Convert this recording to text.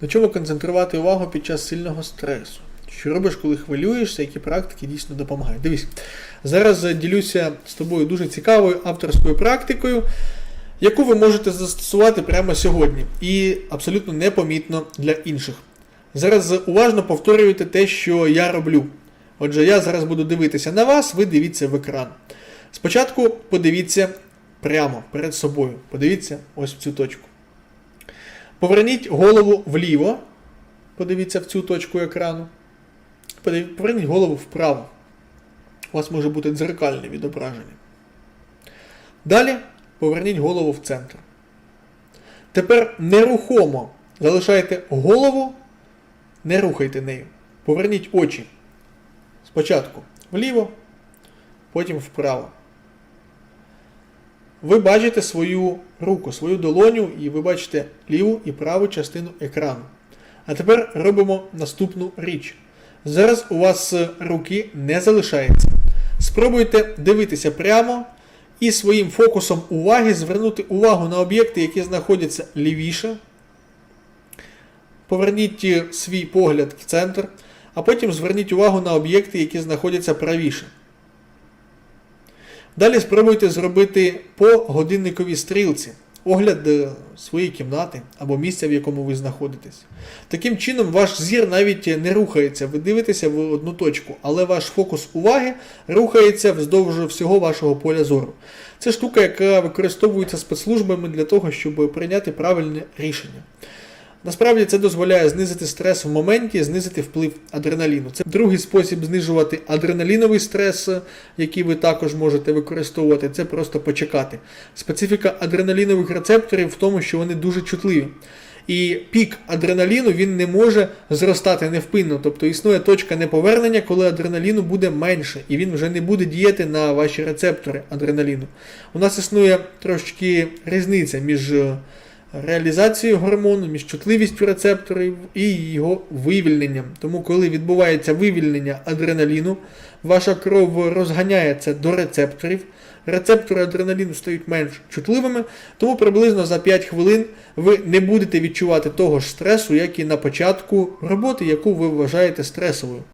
На чому концентрувати увагу під час сильного стресу? Що робиш, коли хвилюєшся, які практики дійсно допомагають? Дивись, зараз ділюся з тобою дуже цікавою авторською практикою, яку ви можете застосувати прямо сьогодні і абсолютно непомітно для інших. Зараз уважно повторюйте те, що я роблю. Отже, я зараз буду дивитися на вас, ви дивіться в екран. Спочатку подивіться прямо перед собою. Подивіться ось в цю точку. Поверніть голову вліво. Подивіться в цю точку екрану. Поверніть голову вправо. У вас може бути дзеркальне відображення. Далі поверніть голову в центр. Тепер нерухомо залишайте голову, не рухайте нею. Поверніть очі. Спочатку вліво, потім вправо. Ви бачите свою руку, свою долоню, і ви бачите ліву і праву частину екрану. А тепер робимо наступну річ. Зараз у вас руки не залишається. Спробуйте дивитися прямо і своїм фокусом уваги звернути увагу на об'єкти, які знаходяться лівіше. Поверніть свій погляд в центр, а потім зверніть увагу на об'єкти, які знаходяться правіше. Далі спробуйте зробити по годинниковій стрілці огляд е, своєї кімнати або місця, в якому ви знаходитесь. Таким чином, ваш зір навіть не рухається, ви дивитеся в одну точку, але ваш фокус уваги рухається вздовж всього вашого поля зору. Це штука, яка використовується спецслужбами для того, щоб прийняти правильне рішення. Насправді це дозволяє знизити стрес в моменті, знизити вплив адреналіну. Це другий спосіб знижувати адреналіновий стрес, який ви також можете використовувати. Це просто почекати. Специфіка адреналінових рецепторів в тому, що вони дуже чутливі. І пік адреналіну він не може зростати невпинно, тобто існує точка неповернення, коли адреналіну буде менше, і він вже не буде діяти на ваші рецептори адреналіну. У нас існує трошки різниця між е, реалізацією гормону, між чутливістю рецепторів і його вивільненням. Тому, коли відбувається вивільнення адреналіну, ваша кров розганяється до рецепторів. Рецептори адреналіну стають менш чутливими, тому приблизно за 5 хвилин ви не будете відчувати того ж стресу, як і на початку роботи, яку ви вважаєте стресовою.